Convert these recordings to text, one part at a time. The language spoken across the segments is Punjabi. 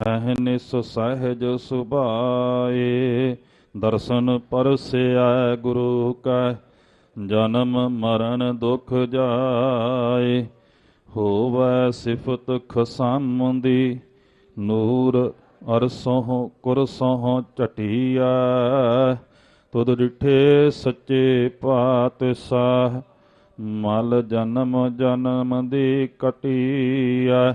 ਅਹਨਿਸ ਸਹਿਜ ਸੁਭਾਏ, ਦਰਸ਼ਨ ਪਰਸਿਆ ਗੁਰੂ ਕੈ, ਜਨਮ ਮਰਨ ਦੁਖ ਜਾਏ। ਹੋਵੈ ਸਿਫਤ ਖਸਮ ਦੀ ਨੂਰ ਅਰਸੋਂ ਕੁਰਸੋਂ ਚਟੀਆ ਤੁਧ ਡਿਠੇ ਸੱਚੇ ਪਾਤਸ਼ਾਹ, ਮਲ ਜਨਮ ਜਨਮ ਦੀ ਕਟੀਆ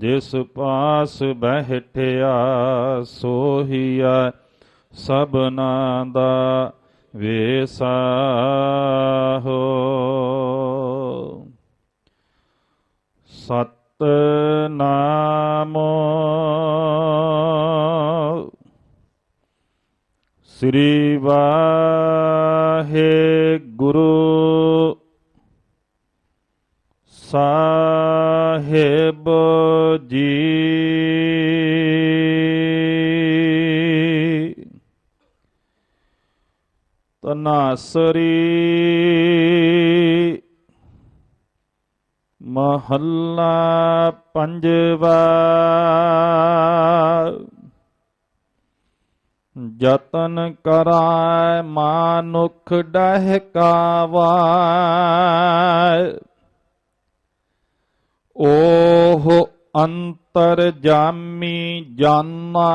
ਜਿਸ ਪਾਸ ਬਹਿਠਿਆ ਸੋਹੀਆ ਸਭਨਾ ਦਾ ਵੇਸਾਹੋ ਸਤ ਨਾਮ ਸ੍ਰੀ ਵਾਹਿਗੁਰੂ ਸਾਹਿਬ ਜੀ ਤਨਾਸਰੀ ਮਹੱਲਾ ਪੰਜਵਾ ਜਤਨ ਕਰਾਇ ਮਾਨੁਖ ਡਹਿਕਾਵਾ ਓਹ ਅੰਤਰ ਜਾਮੀ ਜਾਨਾ।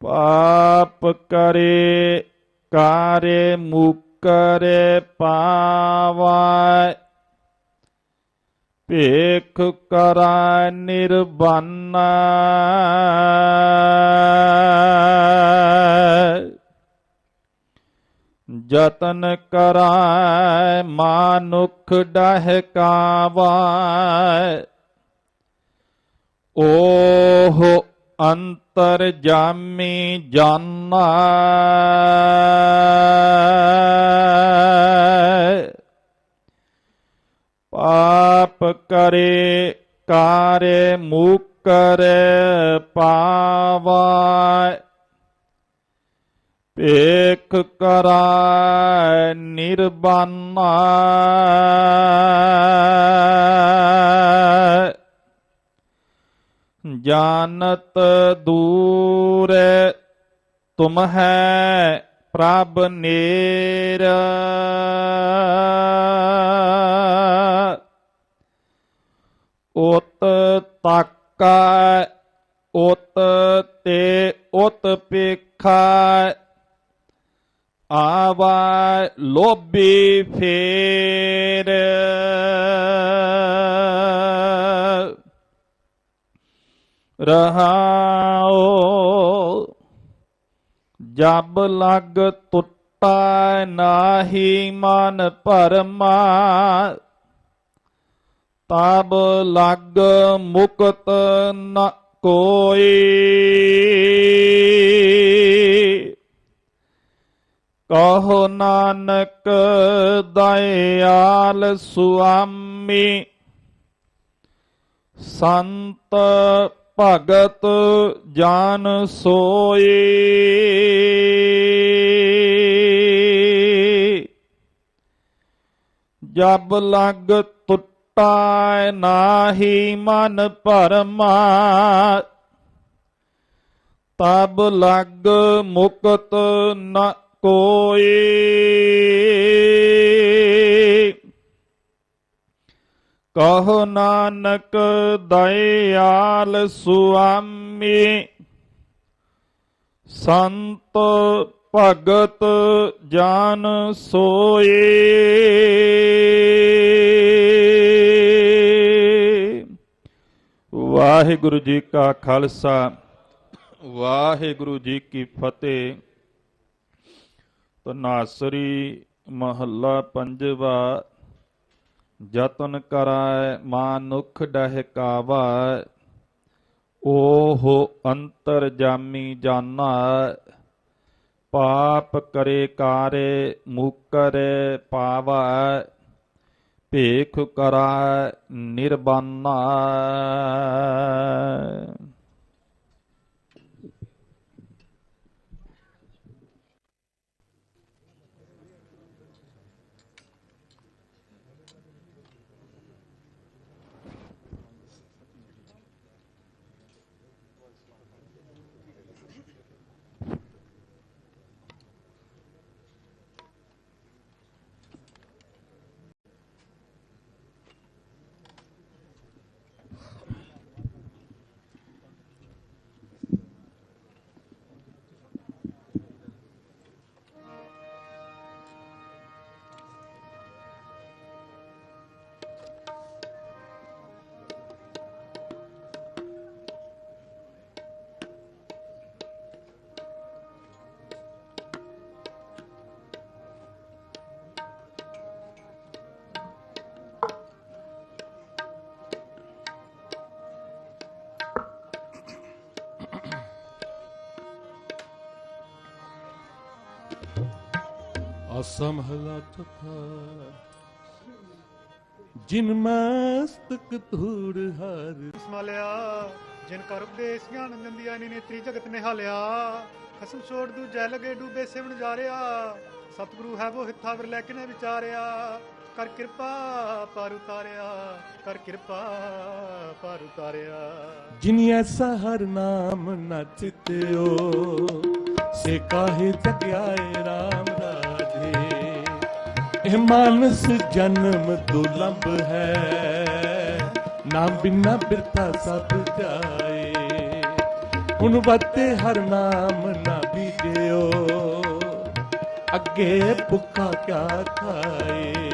ਪਾਪ ਕਰੇ ਕਾਰੇ ਮੁਕਰੇ ਪਾਵੈ। ਭੇਖ ਕਰੈ ਨਿਰਬਾਨਾ ਜਤਨ ਕਰੈ ਮਾਨੁਖ ਡਹਿਕਾਵਾ। ਓਹ ਅੰਤਰ ਜਾਮੀ ਜਾਨਾ। ਪਾਪ ਕਰੇ ਕਾਰੇ ਮੁਕਰੇ ਪਾਵਾ। ਭੇਖ ਕਰੈ ਨਿਰਬਾਨਾ। ਜਾਣਤ ਦੂਰ ਤੁਮ ਹੈ ਪ੍ਰਭ ਨੇਰ। ਉਤ ਤਾਕਾ, ਉਤ ਤੇ ਉਤ ਪੇਖਾ ਆਵਾ ਲੋਭੀ ਫੇਰ। ਰਹਾਓ, ਜਬ ਲਗ ਟੁੱਟਾ ਨਾਹੀ ਮਨ ਭਰਮਾ, ਤਬ ਲਗ ਮੁਕਤ ਨ ਕੋਈ। ਕਹੋ ਨਾਨਕ ਦਇਆਲ ਸੁਆਮੀ, ਸੰਤ ਭਗਤ ਜਾਨ ਸੋਈ। ਜਬ ਲਗ ਟੁੱਟਾ ਨਾਹੀ ਮਨ ਭਰਮਾ ਤਬ ਲਗ ਮੁਕਤ ਨ ਕੋਏ ਕਹੋ ਨਾਨਕ ਦਇਆਲ ਸੁਆਮੀ, ਸੰਤ ਭਗਤ ਜਾਨ ਸੋਏ ਵਾਹਿਗੁਰੂ ਜੀ ਕਾ ਖਾਲਸਾ, ਵਾਹਿਗੁਰੂ ਜੀ ਕੀ ਫਤਿਹ। ਤਨਾਸਰੀ ਮਹੱਲਾ ਪੰਜਵਾ, ਜਤਨ ਕਰੈ ਮਾਨੁਖ ਡਹਿਕਾਵਾ, ਓਹੋ ਅੰਤਰ ਜਾਮੀ ਜਾਨਾ ਪਾਪ ਕਰੇ ਕਾਰੇ ਮੁਕਰੇ ਪਾਵਾ, ਭੇਖ ਕਰੈ ਨਿਰਬਾਨਾ ਜਿਨ ਮਸਤਕ ਧੂੜ ਹਰ। ਸਮਾਲਿਆ ਜਿਨ ਕਰ ਉਪਦੇਸ ਗਿਆਨ ਨੰਦਿਆ ਨੇ ਨੇਤਰੀ ਜਗਤ ਨਿਹਾਲਿਆ ਖਸਮ ਛੋੜ ਦੂਜੈ ਲਗੇ ਡੂਬੇ ਸਿਵਣ ਜਾ ਰਿਆ ਸਤਿਗੁਰੂ ਹੈ ਉਹ ਹਿੱਥਾ ਵਰ ਲੈ ਕੇ ਨੇ ਵਿਚਾਰਿਆ। ਕਰ ਕਿਰਪਾ ਪਰ ਉਤਾਰਿਆ ਕਰ ਕਿਰਪਾ ਪਰ ਉਤਾਰਿਆ। ਜਿਨ ਐਸਾ ਹਰ ਨਾਮ ਨ ਚਿਤਿਓ ਸੇ ਕਾਹੇ ਜਗਿਆਏ RAM ਰਾਧੇ ਇਹ ਮਾਨਸ ਜਨਮ ਦੁਲੰਭ ਹੈ। ਨਾਮ ਬਿਨਾ ਬਿਰਥਾ ਸਭ ਜਾਏ। ਹੁਣ ਵਤੇ ਹਰ ਨਾਮ ਨਾ ਬੀਜਿਓ ਅੱਗੇ ਭੁੱਖਾ ਕਿਆ ਖਾਏ।